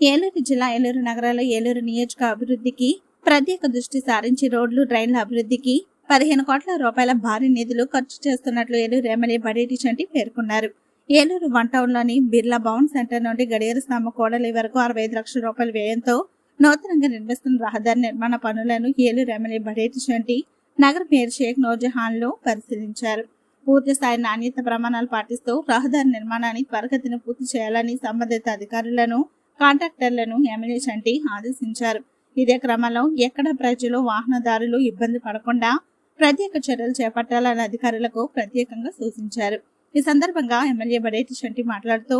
ఏలూరు జిల్లా ఏలూరు నగరాల్లో ఏలూరు నియోజక అభివృద్ధికి ప్రత్యేక దృష్టి సారించి రోడ్లు డ్రైన్ల అభివృద్ధికి పదిహేను కోట్ల రూపాయల భారీ నిధులు ఖర్చు చేస్తున్నట్లు ఏలూరు ఎమ్మెల్యే బడేటి చంటి పేర్కొన్నారు. ఏలూరు వన్ టౌన్లోని బిర్లా భవన్ సెంటర్ నుండి గడియార స్తంభ కోడలి వరకు అరవై ఐదు లక్షల రూపాయల వ్యయంతో నూతనంగా నిర్మిస్తున్న రహదారి నిర్మాణ పనులను ఏలూరు ఎమ్మెల్యే బడేటి చంటి నగర మేయర్ షేక్ నూర్జహాన్లో పరిశీలించారు. పూర్తి స్థాయి నాణ్యత ప్రమాణాలు పాటిస్తూ రహదారి నిర్మాణాన్ని త్వరగతిన పూర్తి చేయాలని సంబంధిత అధికారులను కాంట్రాక్టర్లను ఎమ్మెల్యే చంటి ఆదేశించారు. ఇదే క్రమంలో ఎక్కడ ప్రజలు వాహనదారులు ఇబ్బంది పడకుండా ప్రత్యేక చర్యలు చేపట్టాలని అధికారులకు ప్రత్యేకంగా సూచించారు. ఈ సందర్భంగా ఎమ్మెల్యే బడేటి చంటి మాట్లాడుతూ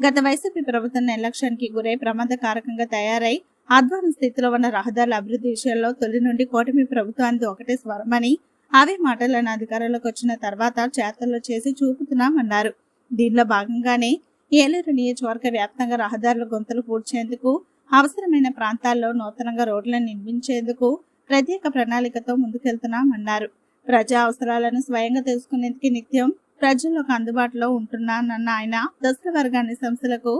గత వైసీపీ ప్రభుత్వం నిర్లక్ష్యానికి గురై ప్రమాదకారకంగా తయారై అధ్వాన స్థితిలో ఉన్న రహదారుల అభివృద్ధి విషయంలో తొలి నుండి కూటమి ప్రభుత్వానికి ఒకటే స్వరమని అవే మాటలను అధికారులకు వచ్చిన తర్వాత చేతల్లో చేసి చూపుతున్నామన్నారు. దీనిలో భాగంగానే ఏలూరు నియోజకవర్గ వ్యాప్తంగా రహదారుల గొంతులు పూడ్చేందుకు అవసరమైన ప్రాంతాల్లో నూతనంగా రోడ్లను నిర్మించేందుకు ప్రత్యేక ప్రణాళికతో ముందుకెళ్తున్నామన్నారు. ప్రజా అవసరాలను స్వయంగా తెలుసుకునేందుకు నిత్యం ప్రజలకు అందుబాటులో ఉంటున్నానన్న ఆయన దశల వర్గాన్ని సమస్యలకు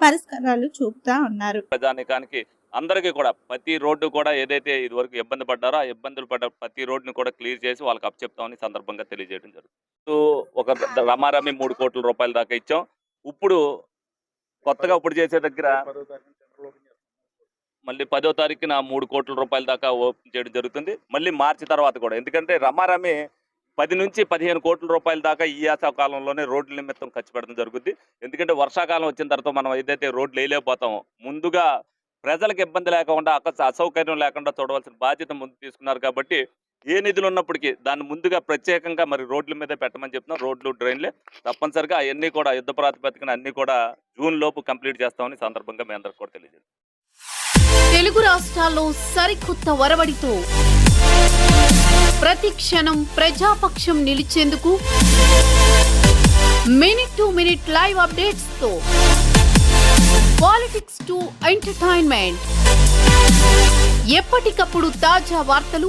పరిష్కారాలు చూపుతా ఉన్నారు. ప్రజానికానికి అందరికీ కూడా ప్రతి రోడ్డు కూడా ఏదైతే ఇదివరకు ఇబ్బంది పడ్డారో ఆ ఇబ్బందులు పడ్డ ప్రతి రోడ్డుని కూడా క్లియర్ చేసి వాళ్ళకి అప్పచెప్తామని సందర్భంగా తెలియజేయడం జరుగుతుంది. సో ఒక రమారమి మూడు కోట్ల రూపాయల దాకా ఇచ్చాం. ఇప్పుడు కొత్తగా ఇప్పుడు చేసే దగ్గర మళ్ళీ పదో తారీఖున మూడు కోట్ల రూపాయల దాకా ఓపెన్ చేయడం జరుగుతుంది. మళ్ళీ మార్చి తర్వాత కూడా. ఎందుకంటే రమారమి పది నుంచి పదిహేను కోట్ల రూపాయల దాకా ఈ యాస కాలంలోనే రోడ్ల నిమిత్తం ఖర్చు పెడడం జరుగుతుంది ఎందుకంటే వర్షాకాలం వచ్చిన తర్వాత మనం ఏదైతే రోడ్లు వేయలేకపోతామో ముందుగా ప్రజలకు ఇబ్బంది లేకుండా అసౌకర్యం లేకుండా చూడవలసిన బాధ్యత ముందు తీసుకున్నారు కాబట్టి ఏ నిధులు ఉన్నప్పటికీ దాన్ని ముందుగా ప్రత్యేకంగా మరి రోడ్ల మీద పెట్టమని చెప్తున్నాం. రోడ్లు డ్రైన్లే తప్పనిసరిగా అవన్నీ కూడా యుద్ధ ప్రాతిపదికన అన్ని కూడా జూన్ లోపు కంప్లీట్ చేస్తామని సందర్భంగా మీ అందరికి కూడా తెలియజేస్తాం తెలుగు రాష్ట్రాల్లో సరికొత్త వరవడితో ప్రతి క్షణం ప్రజాపక్షం నిలిచేందుకు మినిట్ టు మినిట్ లైవ్ అప్డేట్స్తో పాలిటిక్స్ టు ఎంటర్టైన్మెంట్. ఎప్పటికప్పుడు తాజా వార్తలు